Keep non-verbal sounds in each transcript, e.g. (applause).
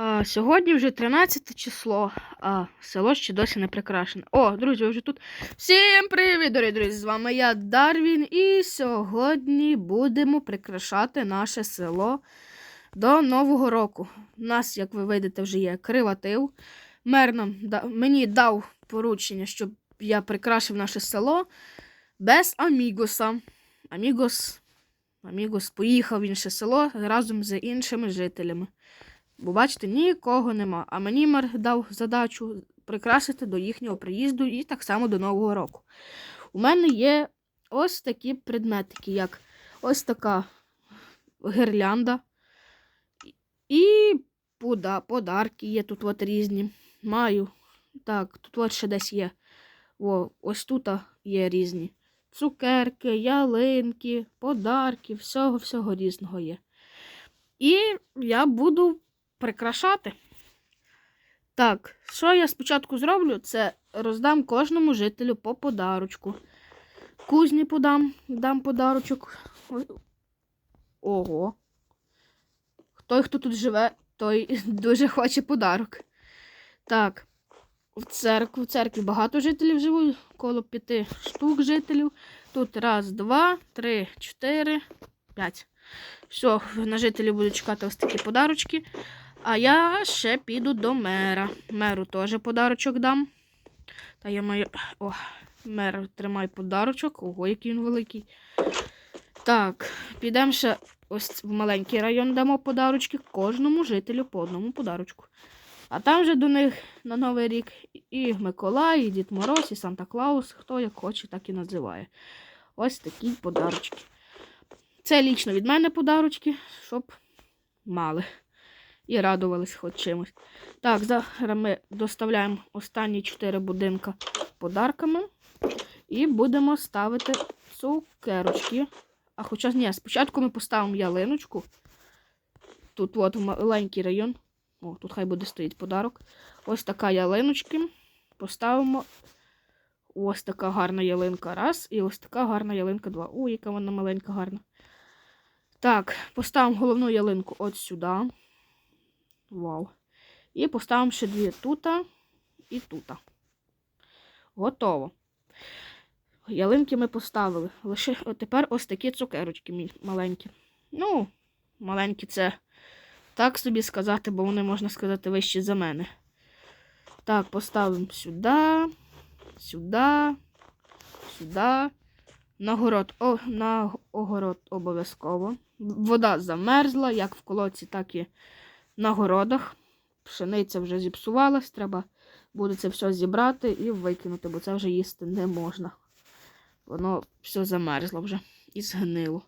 А, сьогодні вже 13 число, а село ще досі не прикрашене. О, друзі, вже тут. Всім привіт, дорогі друзі! З вами я Дарвін, і сьогодні будемо прикрашати наше село до Нового року. У нас, як ви видите, вже є криватив. Мер нам да- мені дав поручення, щоб я прикрашив наше село без Амігоса. Амігос, Амігос поїхав в інше село разом з іншими жителями. Бо бачите, нікого нема. А мені мер дав задачу прикрасити до їхнього приїзду і так само до Нового року. У мене є ось такі предметики, як ось така гірлянда. І пода, подарки є тут от різні. Маю. Так, тут от ще десь є. О, ось тут є різні. Цукерки, ялинки, подарки, всього-всього різного є. І я буду прикрашати. Так, що я спочатку зроблю, це роздам кожному жителю по подарочку. Кузні подам, дам подарочок. Ого. Той, хто тут живе, той (laughs) дуже хоче подарок. Так, в церкві, в церкві багато жителів живуть, коло п'яти штук жителів. Тут раз, два, три, чотири, п'ять. Все, на жителів будуть чекати ось такі подарочки. А я ще піду до мера. Меру теж подарочок дам. Та я маю. О, мер тримай подарочок. Ого, який він великий. Так, підемо ще ось в маленький район дамо подарочки. Кожному жителю по одному подарочку. А там вже до них на Новий рік і Миколай, і Дід Мороз, і Санта Клаус, хто як хоче, так і називає. Ось такі подарочки. Це лічно від мене подарочки, щоб мали. І радувались хоч чимось. Так, зараз ми доставляємо останні чотири будинка подарками. І будемо ставити цукерочки. А хоча ні, спочатку ми поставимо ялиночку. Тут от маленький район. О, тут хай буде стоїть подарок. Ось така ялиночка. Поставимо. Ось така гарна ялинка. Раз. І ось така гарна ялинка два. Ой, яка вона маленька гарна. Так, поставимо головну ялинку от сюди. Вау. І поставимо ще дві тута і тута. Готово. Ялинки ми поставили. Лише тепер ось такі цукерочки маленькі. Ну, маленькі це так собі сказати, бо вони, можна сказати, вищі за мене. Так, поставимо сюди, сюди, сюди. На город, о, на огород обов'язково. Вода замерзла, як в колодці, так і на городах. Пшениця вже зіпсувалась, треба буде це все зібрати і викинути, бо це вже їсти не можна. Воно все замерзло вже і згнило.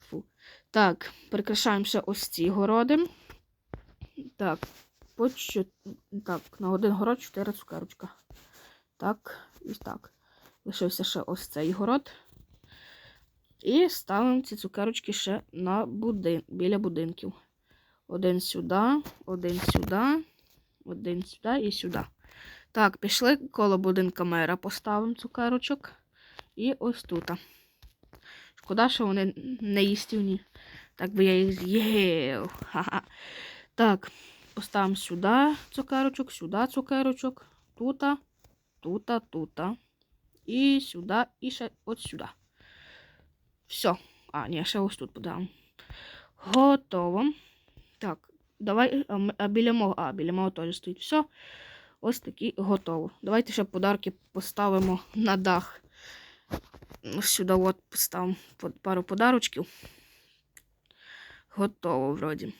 Фу. Так, прикрашаємо ще ось ці городи. Так, по чо... так, на один город 4 цукерочка. Так, і так. Лишився ще ось цей город. І ставимо ці цукерочки ще на будин... біля будинків. Один сюди, один сюди, один сюди і сюди. Так, пішли коло будинка мера, поставимо цукерочок. І ось тут. Шкода, що вони не їстівні. Так би я їх з'їв. Так, поставимо сюди цукерочок, сюди цукерочок, тута, тута, тута. І сюди, і ще от сюди. Все. А, ні, ще ось тут подам. Готово. Так, давай, а, біля мого, а, біля мого теж стоїть. Все. Ось такі готово. Давайте ще подарки поставимо на дах. Сюди от поставимо пару подарочків. Готово, вроді.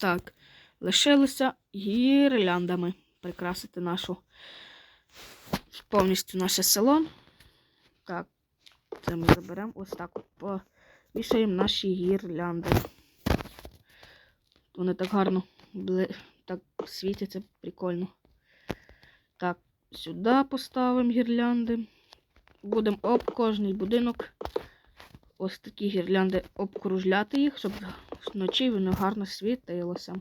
Так, лишилося гірляндами прикрасити нашу повністю наше село. Так, це ми заберемо. Ось так повішаємо наші гірлянди. Вони так гарно так світяться, прикольно. Так, сюди поставимо гірлянди. Будемо об кожний будинок. Ось такі гірлянди обкружляти їх, щоб вночі воно гарно світилося.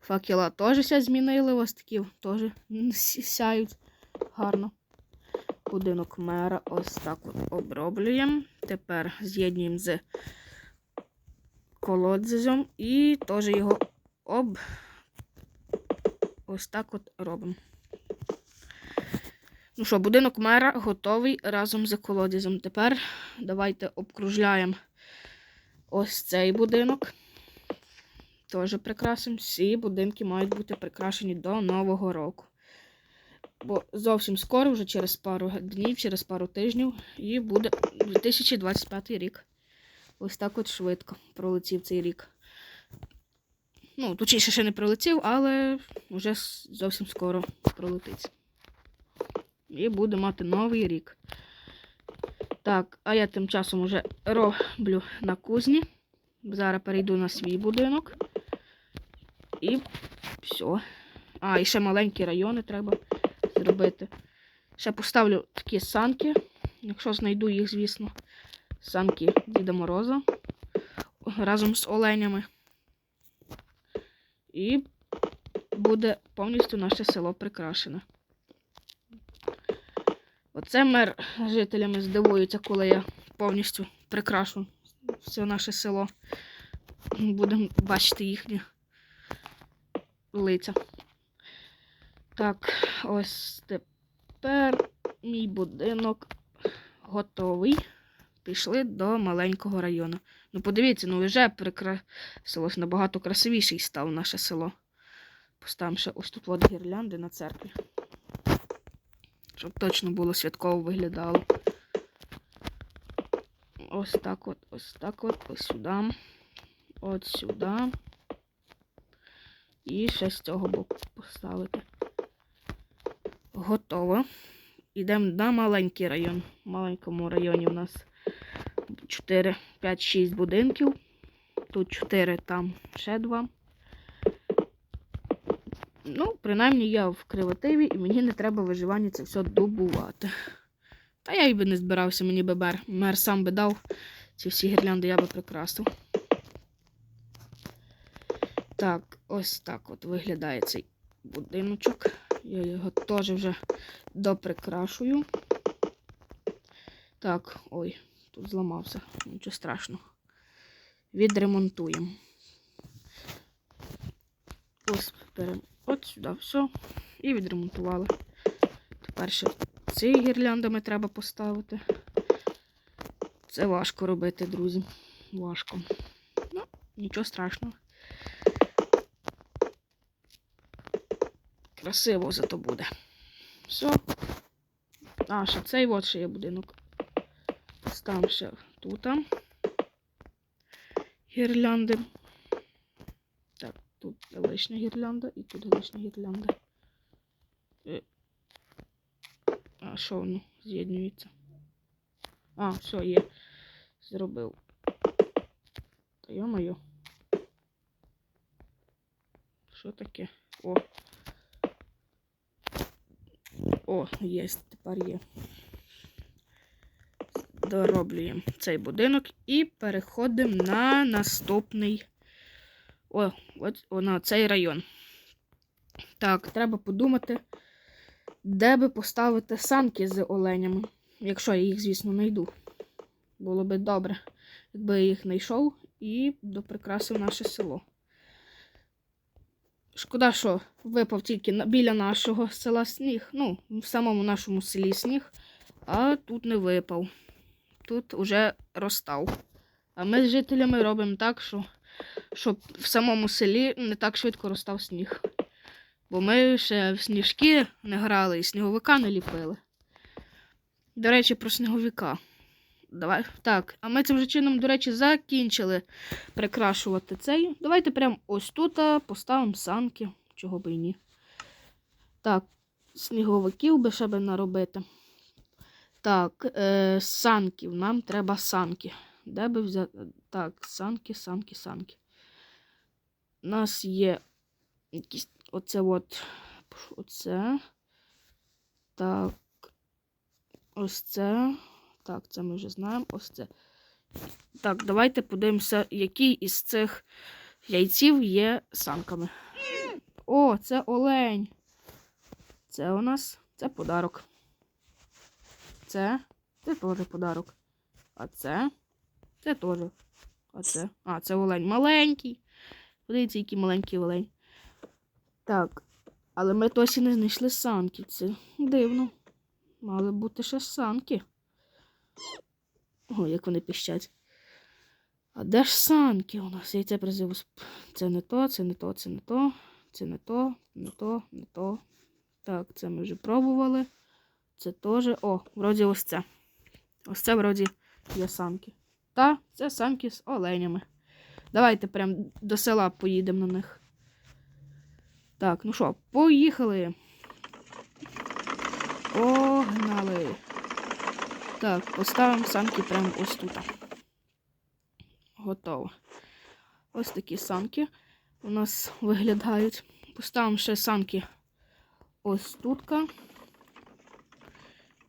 Факела теж змінили, ось такі теж сяють гарно. Будинок мера ось так от оброблюємо. Тепер з'єднуємо з колодзем і теж його об. Ось так от робимо. Ну що, будинок мера готовий разом з колодязем. Тепер давайте обкружляємо ось цей будинок. Теж прикрасимо. Всі будинки мають бути прикрашені до Нового року. Бо зовсім скоро, вже через пару днів, через пару тижнів, і буде 2025 рік. Ось так от швидко пролетів цей рік. Ну, точніше, ще не пролетів, але вже зовсім скоро пролетить. І буде мати новий рік. Так, а я тим часом вже роблю на кузні. Зараз перейду на свій будинок. І все. А, і ще маленькі райони треба зробити. Ще поставлю такі санки, якщо знайду їх, звісно. Санки Діда Мороза разом з оленями. І буде повністю наше село прикрашене. Оце мер жителями здивується, коли я повністю прикрашу все наше село. Будемо бачити їхні лиця. Так, ось тепер мій будинок готовий. Пішли до маленького району. Ну, подивіться, ну вже прикрасилось набагато красивіший став наше село. Поставимо ще ось тут от гірлянди на церкві. Щоб точно було святково виглядало. Ось так от, ось так от, ось сюди. От сюди. І ще з цього боку поставити. Готово. Йдемо на маленький район. В маленькому районі у нас 4, 5, 6 будинків. Тут 4, там ще 2. Ну, принаймні я в кривотиві і мені не треба виживання це все добувати. Та я й би не збирався, мені би мер. Мер сам би дав ці всі гірлянди, я би прикрасив. Так, ось так от виглядає цей будиночок. Я його теж вже доприкрашую. Так, ой, тут зламався. Нічого страшного. Відремонтуємо. Ось беремо от сюди все. І відремонтували. Тепер ще ці гірляндами треба поставити. Це важко робити, друзі. Важко. Ну, нічого страшного. Красиво зато буде. Все. А, ще цей от ще є будинок. Ставимо ще тут. Гірлянди. Так, тут лишня гірлянда і тут лишня гірлянда. Е. А що воно з'єднюється? А, все, є. Зробив. Та йо-моє. Що таке? О. О, є, тепер є. Дороблюємо цей будинок і переходимо на наступний. О, от на цей район. Так, треба подумати, де би поставити санки з оленями. Якщо я їх, звісно, знайду. Було би добре, якби я їх знайшов і доприкрасив наше село. Шкода, що випав тільки біля нашого села сніг. Ну, в самому нашому селі сніг, а тут не випав. Тут уже розстав. А ми з жителями робимо так, що, щоб в самому селі не так швидко розстав сніг. Бо ми ще в сніжки не грали і сніговика не ліпили. До речі, про сніговика. Давай. Так, а ми цим же чином, до речі, закінчили прикрашувати цей. Давайте прямо ось тут поставимо санки, чого би і ні. Так, сніговиків би ще би наробити. Так, е, санків. Нам треба санки. Де би взяти. Так, санки, санки, санки. У нас є якісь. Оце от. Оце. Так. Ось це. Так, це ми вже знаємо. Ось це. Так, давайте подивимося, який із цих яйців є санками. О, це олень. Це у нас це подарок. Це це теж подарок. А це це теж. А це. А, це олень маленький. Подивіться, який маленький олень. Так. Але ми досі не знайшли санки. Це дивно. Мали бути ще санки. О, як вони піщать. А де ж санки у нас? Яйце призиву. Це не то, це не то, це не то, це не то, не то, не то. Так, це ми вже пробували. Це теж. О, вроді ось це. Ось це вроді є санки. Та, це санки з оленями. Давайте прям до села поїдемо на них. Так, ну що, поїхали. Погнали. Так, поставимо санки прямо ось тут. Готово. Ось такі санки у нас виглядають. Поставимо ще санки ось тут.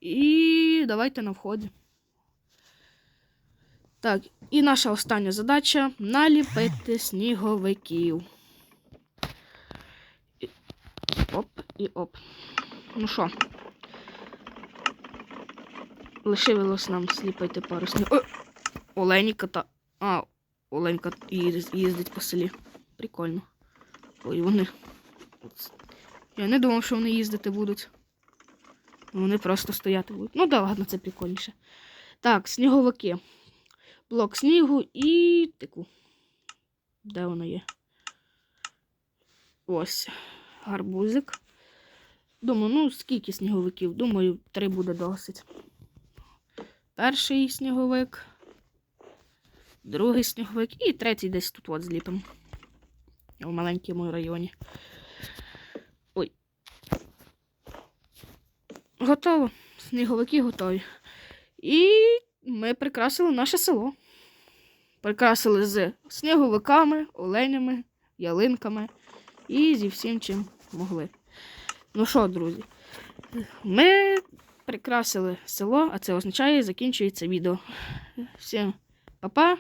І давайте на вході. Так, і наша остання задача наліпити сніговиків. І- Оп і оп. Ну що? Лишилось нам сліпити пару сніг. О! Олені кота. А, Оленька їздить по селі. Прикольно. Ой, вони. Я не думав, що вони їздити будуть. Вони просто стояти будуть. Ну да, ладно, це прикольніше. Так, сніговики. Блок снігу і таку. Де воно є? Ось. Гарбузик. Думаю, ну скільки сніговиків? Думаю, три буде досить. Перший сніговик. Другий сніговик і третій десь тут от зліпимо. В маленькому районі. Готово. Сніговики готові. І ми прикрасили наше село. Прикрасили з сніговиками, оленями, ялинками і зі всім, чим могли. Ну що, друзі, ми прикрасили село, а це означає, закінчується відео. Всім па-па.